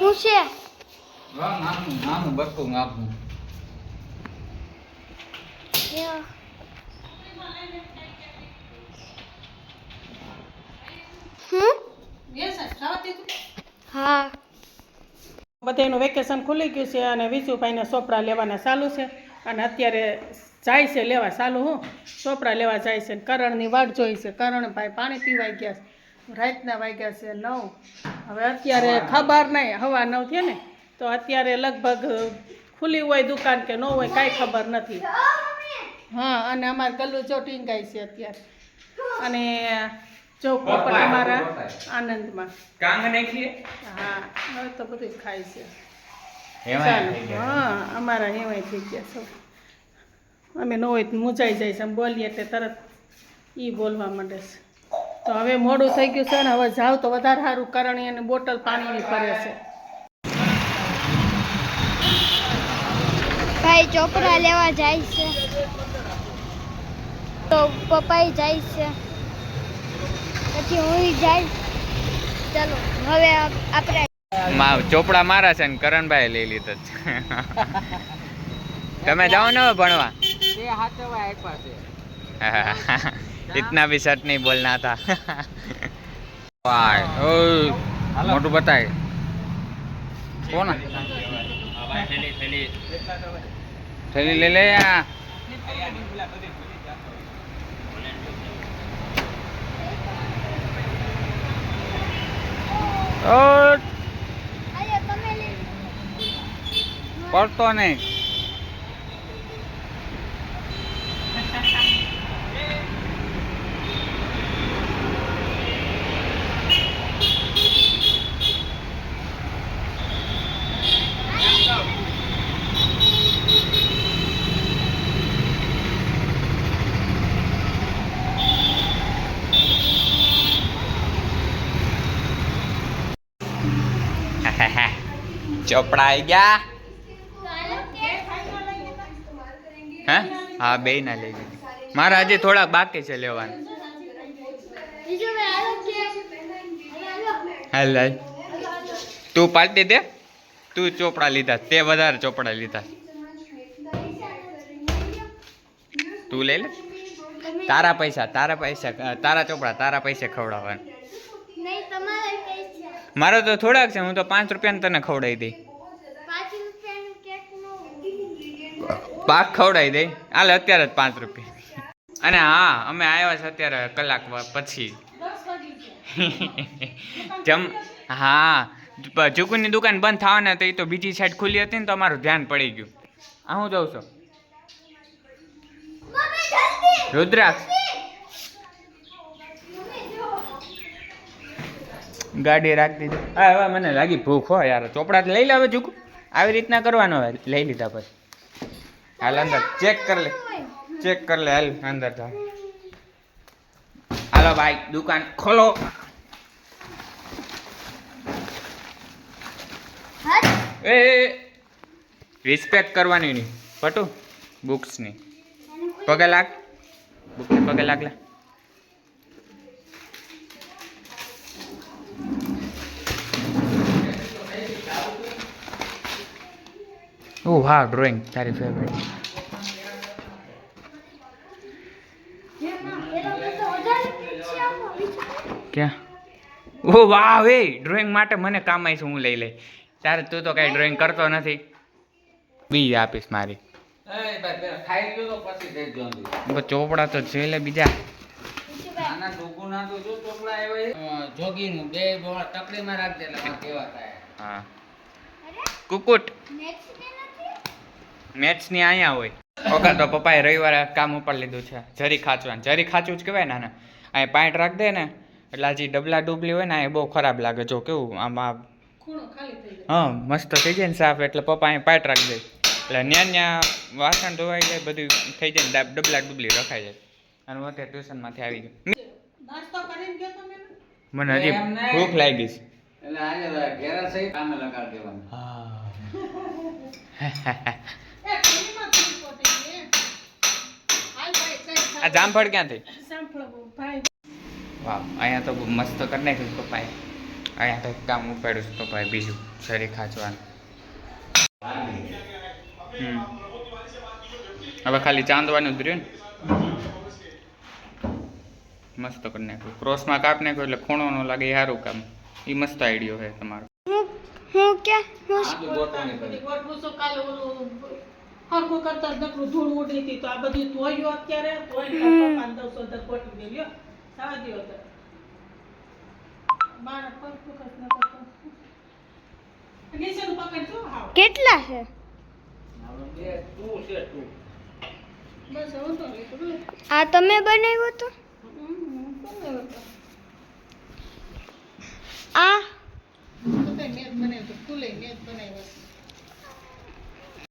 શું છે? વાહ, નાનું નાનું બટકું આપનું હા? બધાનું વેકેશન ખુલી ગયું છે અને વિજુભાઈને ચોપડા લેવાના ચાલુ છે. અને અત્યારે જાય છે લેવા ચાલુ હું. ચોપડા લેવા જાય છે કરણની વાટ જોઈ છે. કરણભાઈ પાણી પીવાઈ ગયા છે. રાતના વાગ્યા છે નવ. હવે અત્યારે ખબર નહીં હવા નવ થયા ને તો અત્યારે લગભગ ખુલ્લી હોય દુકાન કે ન હોય કાંઈ ખબર નથી. હા અને અમારે ગલ્લું જો ટીંગાય છે અત્યારે. અને જો પોપટ અમારા આનંદમાં. કાંગ નાખીએ? હા હવે તો બધું ખાય છે. ચાલો. હા અમારા એવાય થઈ ગયા સૌ અમે ન હોય તો મૂંઝાઈ જાય છે બોલીએ એટલે તરત એ બોલવા માંડે છે. તો હવે મોડું થઈ ગયું છે ને હવે જાવ તો વધારે સારું કરણી અને બોટલ પાણીની ફરે છે. ભાઈ ચોપડા લેવા જાય છે. તો પપ્પાઈ જાય છે. પછી હું જાય. ચાલો હવે આપણે માં ચોપડા મારા છે ને કરણભાઈ લઈ લીધા છે. તમે જાઓ ને ભણવા. इतना भी सच नहीं बोलना था वाह, ओय, मोटू बताए कौन थैली ले ले या ઓય, અરે તમે લઈ પડતો નહીં ચોપડા આવી ગયા? હે? હા, બે ના લઈ લીધી મારા આજે થોડા બાકી છે લેવાના. હાલો તું પાલતી દે? તું ચોપડા લીધા, તે વધારે ચોપડા લીધા. તું લઈ લે. તારા પૈસા તારા પૈસા તારા ચોપડા, તારા પૈસે ખવડાવવાના. મારો તો થોડાક છે હું તો પાંચ રૂપિયાને તને ખવડાવી દઈ. પાક ખવડાવી દઈ. હાલ અત્યારે જ પાંચ રૂપિયા. અને હા અમે આવ્યા છે અત્યારે કલાક પછી. જમ હા. ચુકુની દુકાન બંધ થવાના તો એ તો બીજી સાઈડ ખુલ્લી હતી ને તો અમારું ધ્યાન પડી ગયું. આ હું જાઉં છું? રુદ્રાક્ષ. ગાડી રાખી દીધી. હા હવે મને લાગી ભૂખ હોય યાર. ચોપડા લઈ લે હવે ચૂકું આવી રીતના કરવાનો હોય લઈ લીધા પછી. હાલ અંદર ચેક કરી લે. ચેક કરી લે હાલ અંદર જા હાલો ભાઈ, દુકાન ખોલો. એ રિસ્પેક્ટ કરવાની નહીં. પટુ. બુક્સની પગે લાગ. બુકને પગે લાગ ઓ વાહ ડ્રોઈંગ તારી ફેવરેટ ક્યાં ઓ વાહ એ ડ્રોઈંગ માટે મને કામ આવીશ હું લઈ લઈ? તારે તું તો કાંઈ ડ્રોઈંગ કરતો નથી. બી આપીશ મારી. ચોપડા તો છે લે બીજા. હા. કુકુટ. મેથ્સની અહીંયા હોય. ઓકા તો પપ્પાએ રવિવારે કામ ઉપર લીધું છે. જરી ખાચવાનું. જરી ખાચું જ કહેવાય ને આને. અહીંયા પાઇન્ટ રાખ દે ને. એટલે હજી ડબલા ડુબલી હોય ને એ બહુ ખરાબ લાગે. જો કેવું આમાં ખૂણો ખાલી હા મસ્ત થઈ જાય ને સાફ. એટલે પપ્પા અહીંયા પાઇટ રાખી દે. એટલે ન્યા ન્યા વાસણ ધોવાઈ જાય બધું થઈ જાય ને ડબલા ડુબલી રખાઈ જાય. અને હું અત્યારે ટ્યુશનમાંથી આવી ગયો. મને હજી ભૂખ લાગી છે. એટલે આજે ઘેરા સહી કામે લગાડી દેવાનું. એ ખાલીમાં થોડી પોતી છે હાલ ભાઈ કઈ આ જામફળ ક્યાં થઈ વાહ અહીંયા તો મસ્ત કરી નાખ્યું છે પપ્પાએ. અહીંયા કંઈક કામ ઉપાડ્યું છે પપ્પાએ બીજું શરીર ખાંચવાનું. હવે ખાલી ચાંદવાનું જ રહ્યું ને? મસ્ત કરી નાખ્યું. ક્રોસમાં કાપ નાખ્યું એટલે ખૂણો ન લાગે એ સારું કામ. એ મસ્ત આઈડિયો છે તમારો. હું હું કે હું આટલું ગોઠવણી કરી બધી ગોઠવું છું કાલે ઓલું હરખું કરતા જ નકરું ધૂળ ઉડી હતી તો આ બધું ધોયું અત્યારે ધોઈને પપ્પાને દઉં છું અંદર ગોઠવી દેલ્યો સાવા દ્યો તો. બાળક પર ફોકસ ન કરતો નીચેનું પકડજો હાવ. કેટલા છે? બે તું છે તું બસ હું તો લીધું આ તમે બનાવ્યો તો આ? આ મેચ બનાવ્યું ખુલે મેચ બનાવ્યો